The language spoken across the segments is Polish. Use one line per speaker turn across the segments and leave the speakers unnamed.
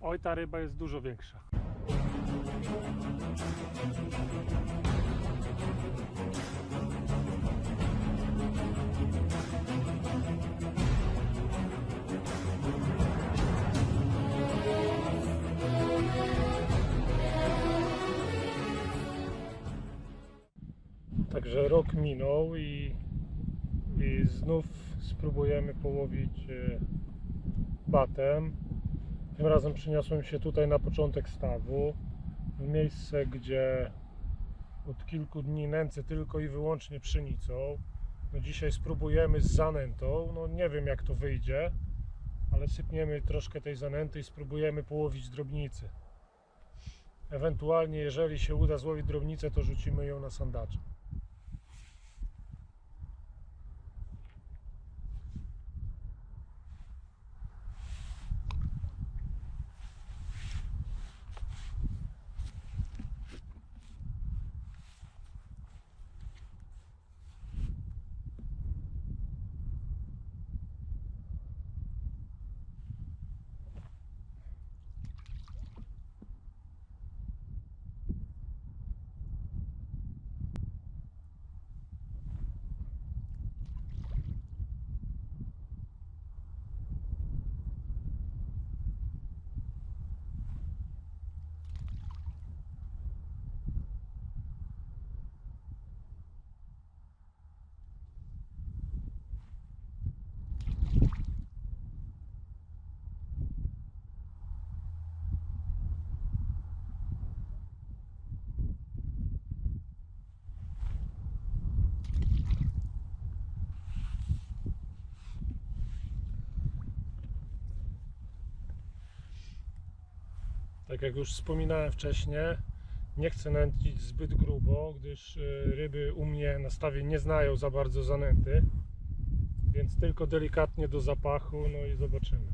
Oj, ta ryba jest dużo większa. Także rok minął i, i znów spróbujemy połowić e, batem. Tym razem przyniosłem się tutaj na początek stawu, w miejsce, gdzie od kilku dni nęcę tylko i wyłącznie pszenicą. No dzisiaj spróbujemy z zanętą. No nie wiem jak to wyjdzie, ale sypniemy troszkę tej zanęty i spróbujemy połowić drobnicy. Ewentualnie, jeżeli się uda złowić drobnicę, to rzucimy ją na sandacze. Tak jak już wspominałem wcześniej, nie chcę nęcić zbyt grubo, gdyż e, ryby u mnie na stawie nie znają za bardzo zanęty. Więc tylko delikatnie do zapachu, no i zobaczymy.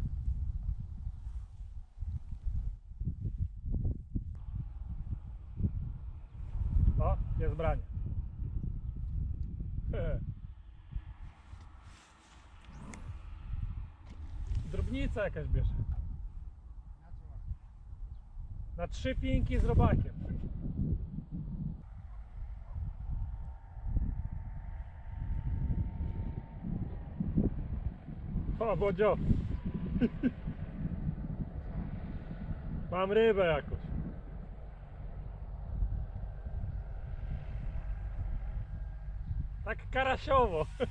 O, jest branie. Drobnica jakaś bierze. Na trzy pinki z robakiem. O, Bodzio. Mam rybę jakoś. Tak karasiowo.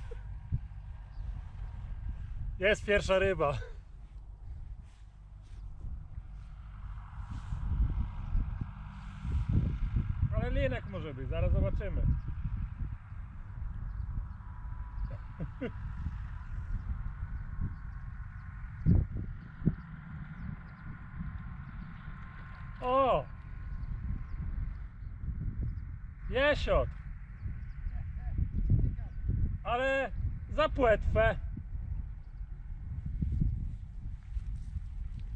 Jest pierwsza ryba. Ale linek może być, zaraz zobaczymy. O! Jesiot! Ale za płetwę.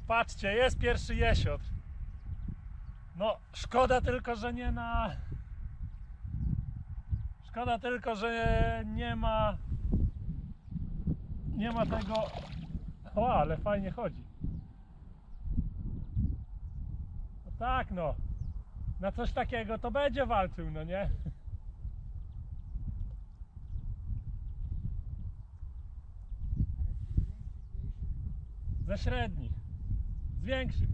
Patrzcie, jest pierwszy jesiot. No, szkoda tylko, że nie na. Szkoda tylko, że nie ma. Nie ma tego. O, ale fajnie chodzi. No tak, no. Na coś takiego to będzie walczył, no nie? Ze średnich. Z większych.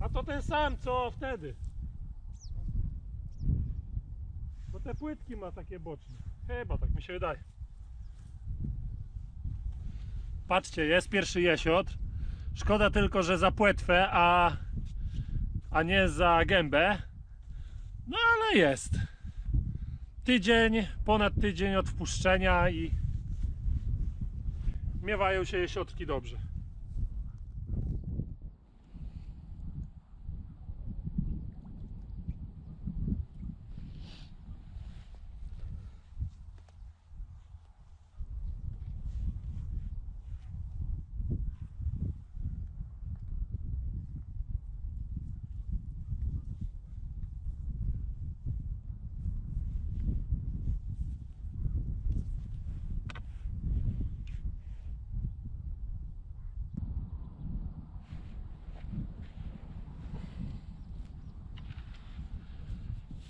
A to ten sam co wtedy. Bo te płytki ma takie boczne. Chyba tak mi się wydaje. Patrzcie, jest pierwszy jesiotr. Szkoda tylko, że za płetwę, a, a nie za gębę. No ale jest. Tydzień, ponad tydzień od wpuszczenia i miewają się jesiotki dobrze.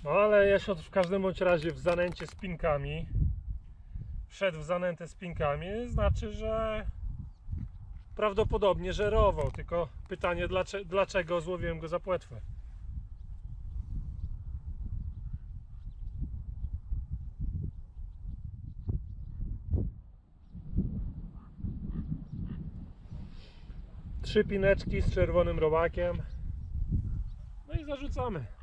No ale jesiot w każdym bądź razie w zanęcie z pinkami wszedł w zanętę z pinkami, znaczy, że prawdopodobnie żerował, tylko pytanie dlaczego, dlaczego złowiłem go za płetwę. Trzy pineczki z czerwonym robakiem. No i zarzucamy.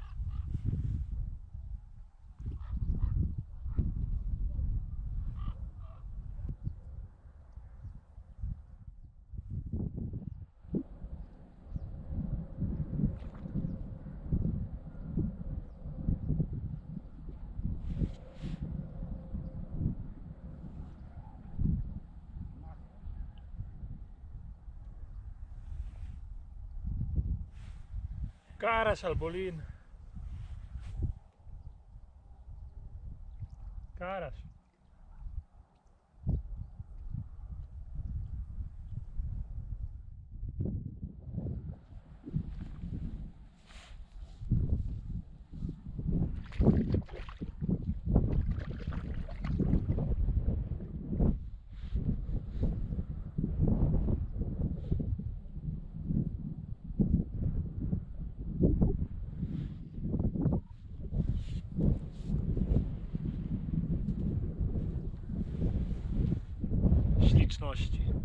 Gracias al Bolín. Caras. Śliczności.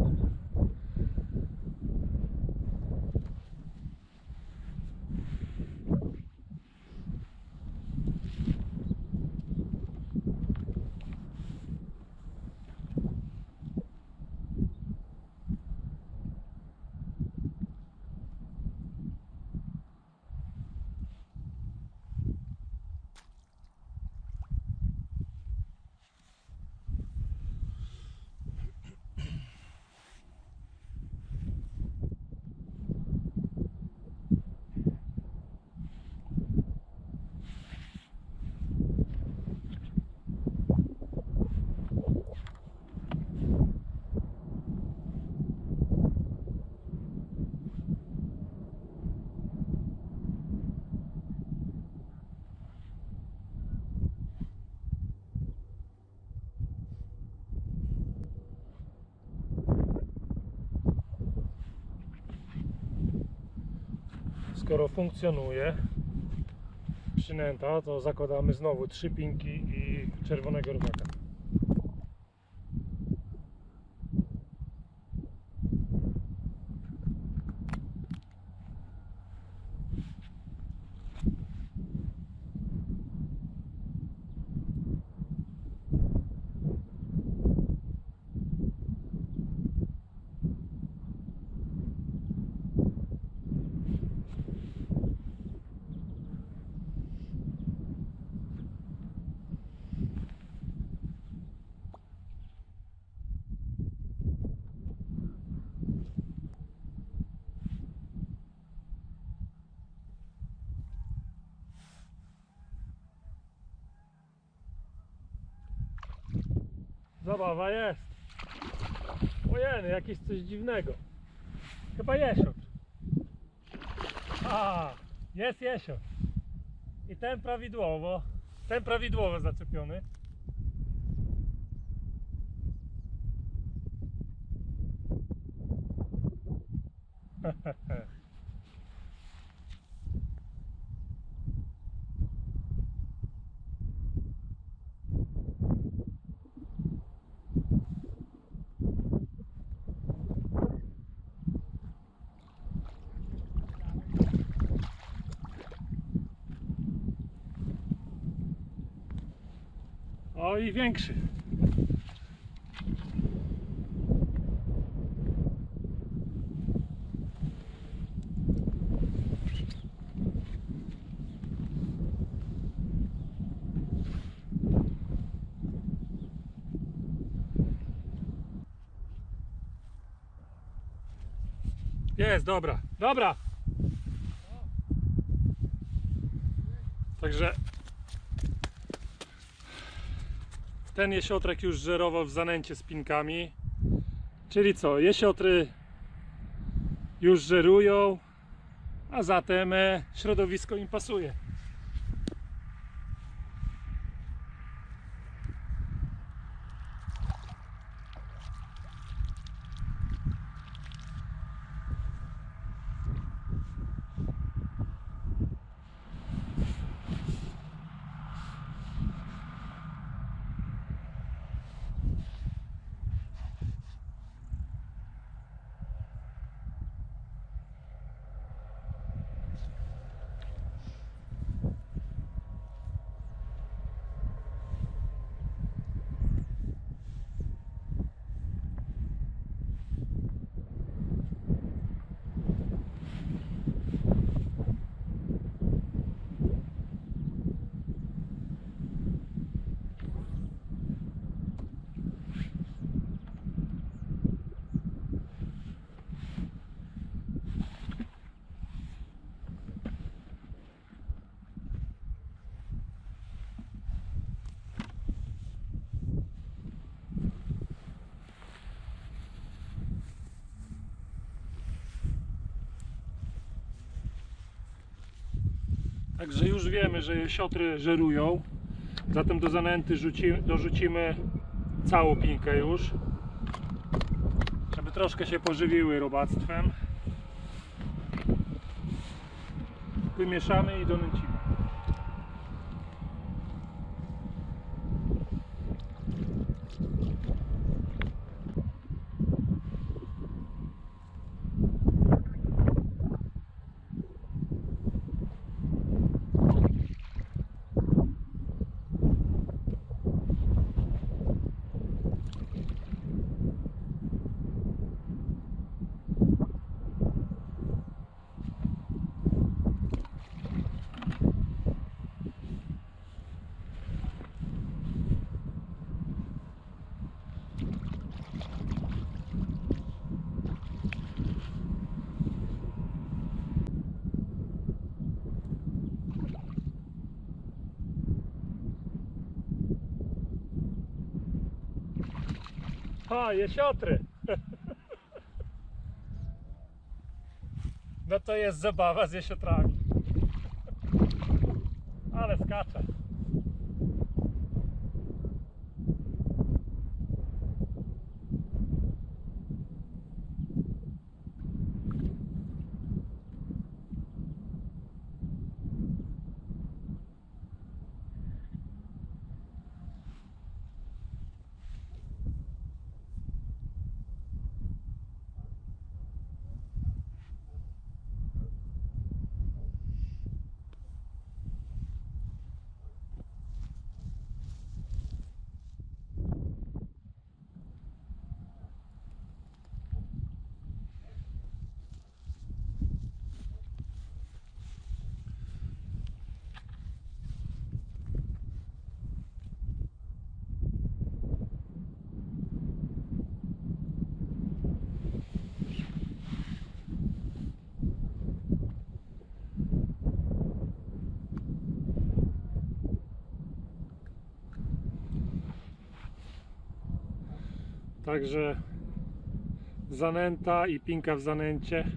Skoro funkcjonuje przynęta, to zakładamy znowu trzy pinki i czerwonego robaka. Zabawa jest. Ojeny, jakieś coś dziwnego. Chyba jesiot. A, jest jesiot. I ten prawidłowo. Ten prawidłowo zaczepiony. O i większy. Jest, dobra, dobra. Także ten jesiotrek już żerował w zanęcie z pinkami. Czyli co, jesiotry już żerują, a zatem e, środowisko im pasuje. Także już wiemy, że jesiotry żerują. Zatem do zanęty rzuci, dorzucimy całą pinkę już. Żeby troszkę się pożywiły robactwem. Wymieszamy i donęcimy. A, jesiotry. No to jest zabawa z jesiotrami. Ale skacze. Także zanęta i pinka w zanęcie.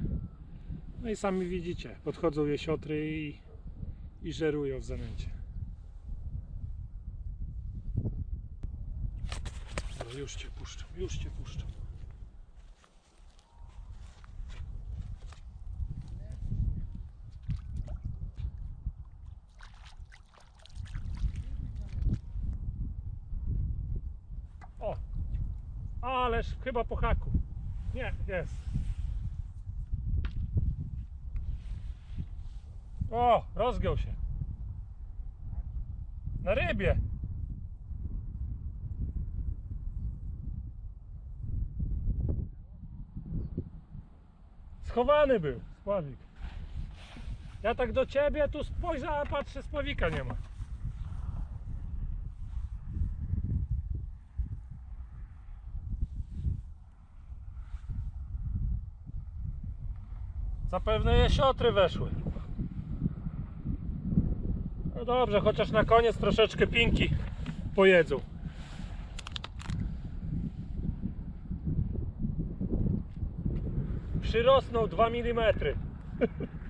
No i sami widzicie, podchodzą jesiotry i, i żerują w zanęcie. No już cię puszczam, już cię puszczam. O! Ależ chyba po haku. Nie, jest. O, rozgiął się. Na rybie. Schowany był spławik. Ja tak do ciebie tu spojrzę, a patrzę, spławika nie ma. Zapewne jesiotry weszły. No dobrze, chociaż na koniec troszeczkę pinki pojedzą. Przyrosnął 2 mm.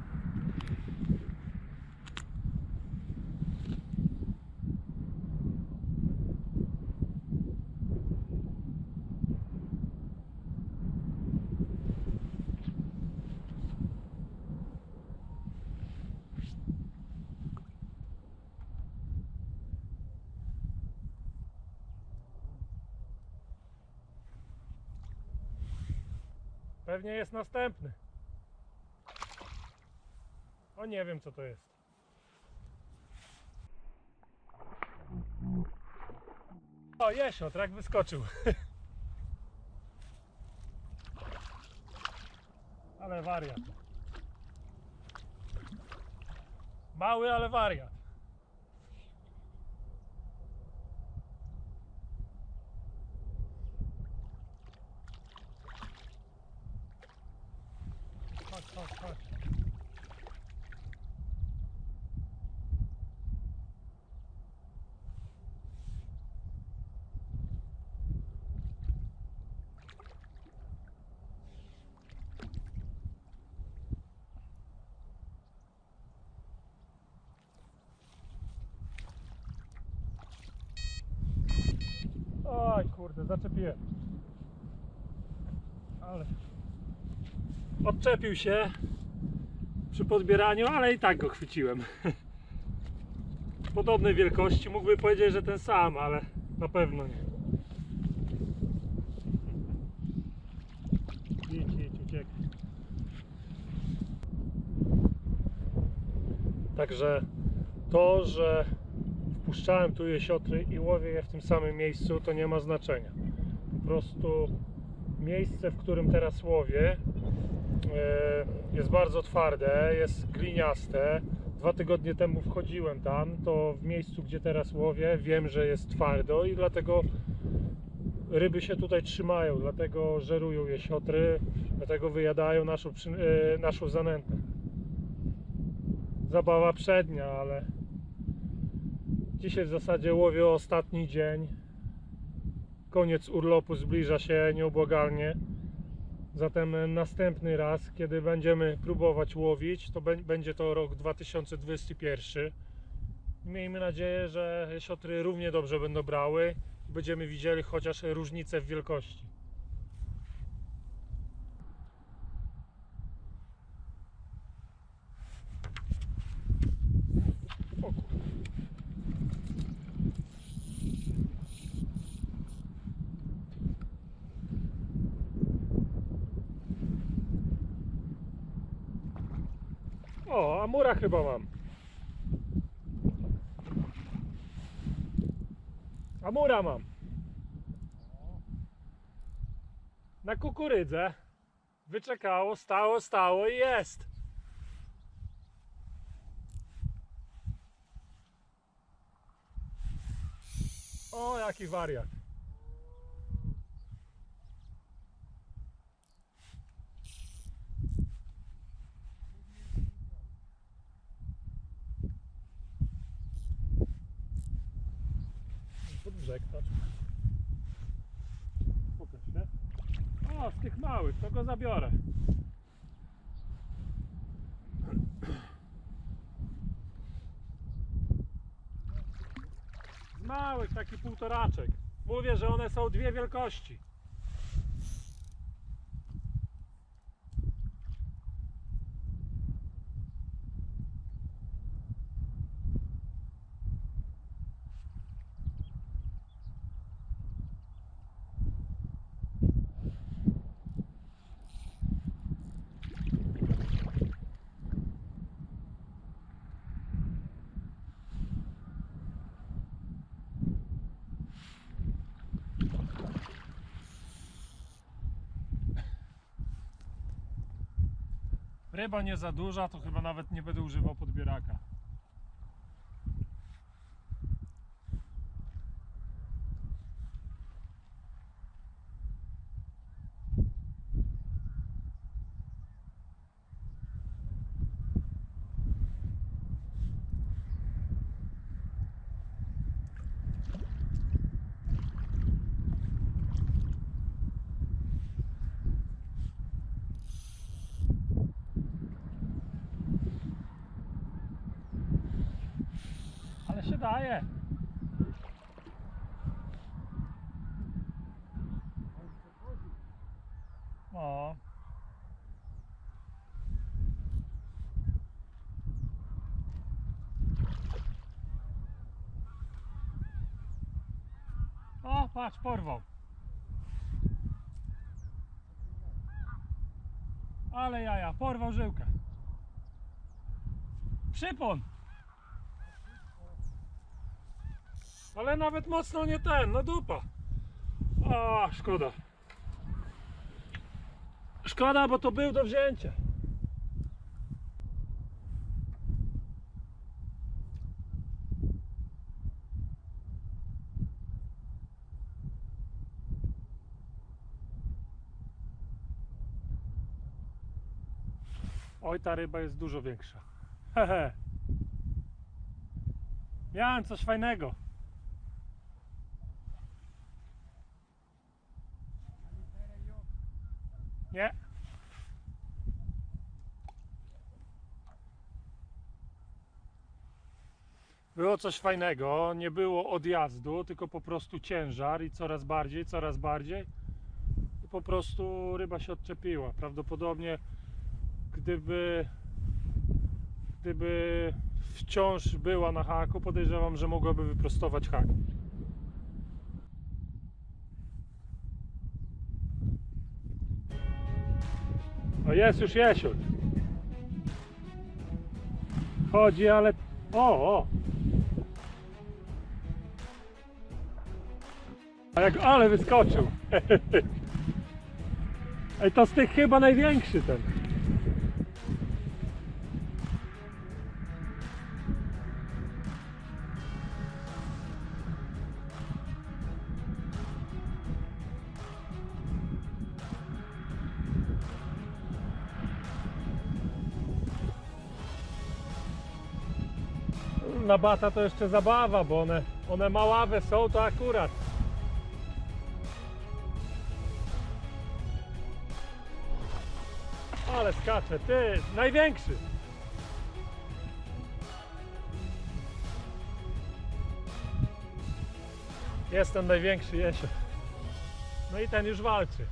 Pewnie jest następny. O nie wiem co to jest. O, jesiotr jak wyskoczył. Ale wariat. Mały, ale wariat. Oj kurde, zaczepiłem. Ale odczepił się przy podbieraniu, ale i tak go chwyciłem. Podobnej wielkości, mógłby powiedzieć, że ten sam, ale na pewno nie. Idź, idź, uciekaj. Także to, że wpuszczałem tu jesiotry i łowię je w tym samym miejscu, to nie ma znaczenia. Po prostu miejsce, w którym teraz łowię, e, jest bardzo twarde, jest gliniaste. Dwa tygodnie temu wchodziłem tam, to w miejscu, gdzie teraz łowię, wiem, że jest twardo i dlatego ryby się tutaj trzymają, dlatego żerują jesiotry, dlatego wyjadają naszą, e, naszą zanętę. Zabawa przednia, ale dzisiaj w zasadzie łowię ostatni dzień. Koniec urlopu zbliża się nieubłagalnie. Zatem następny raz, kiedy będziemy próbować łowić, to bę- będzie to rok 2021. Miejmy nadzieję, że siotry równie dobrze będą brały będziemy widzieli chociaż różnicę w wielkości. O kur- O, Amura chyba mam. Amura mam. Na kukurydzę. Wyczekało, stało, stało i jest. O, jaki wariat. Pod brzeg, patrz. Pokaż się. O, z tych zabiorę. Z małych, taki półtoraczek. Mówię, że one są dwie wielkości. Ryba nie za duża, to chyba nawet nie będę używał podbieraka. Się daje. No. O, patrz, porwał. Ale jaja, porwał żyłkę. Przypon. Ale nawet mocno nie ten, no dupa. A, szkoda. Szkoda, bo to był do wzięcia. Oj, ta ryba jest dużo większa. Hehe. Miałem coś fajnego. Nie. Było coś fajnego, nie było odjazdu, tylko po prostu ciężar i coraz bardziej, coraz bardziej. I po prostu ryba się odczepiła. Prawdopodobnie gdyby gdyby wciąż była na haku, podejrzewam, że mogłaby wyprostować hak. O jest już jesiot. Chodzi, ale... O, o! A jak, ale wyskoczył. Ej, to z tych chyba największy ten. Na bata to jeszcze zabawa, bo one, one maławe są, to akurat. Ale skacze, ty, największy. Jest ten największy jesio. No i ten już walczy.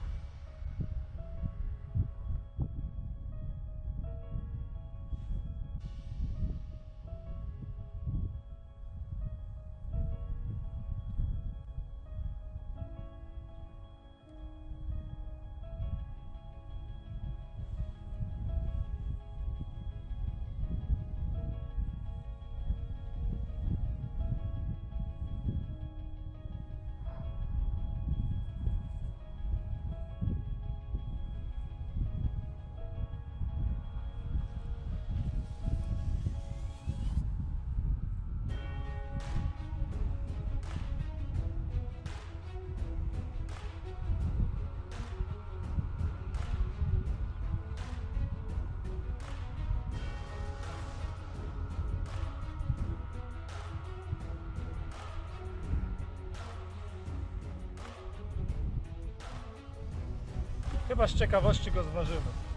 Chyba z ciekawości go zważymy.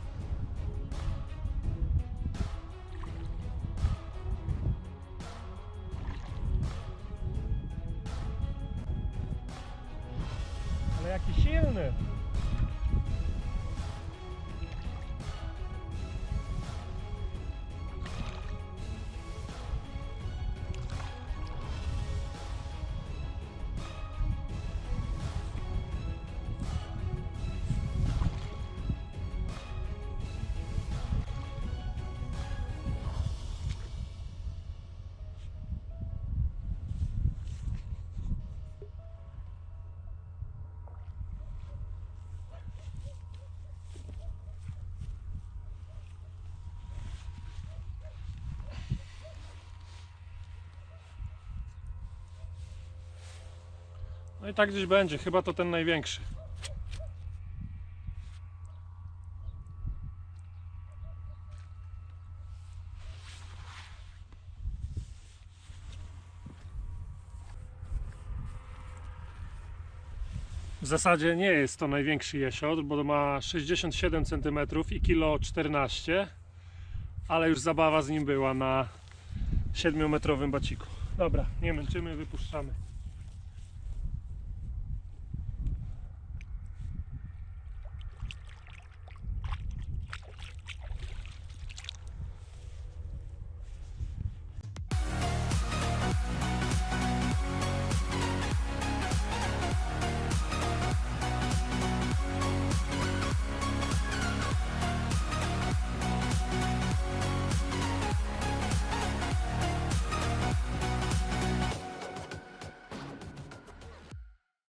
No i tak gdzieś będzie, chyba to ten największy. W zasadzie nie jest to największy jesiot, bo ma 67 cm i kilo 14 ale już zabawa z nim była na 7-metrowym baciku. Dobra, nie męczymy, wypuszczamy.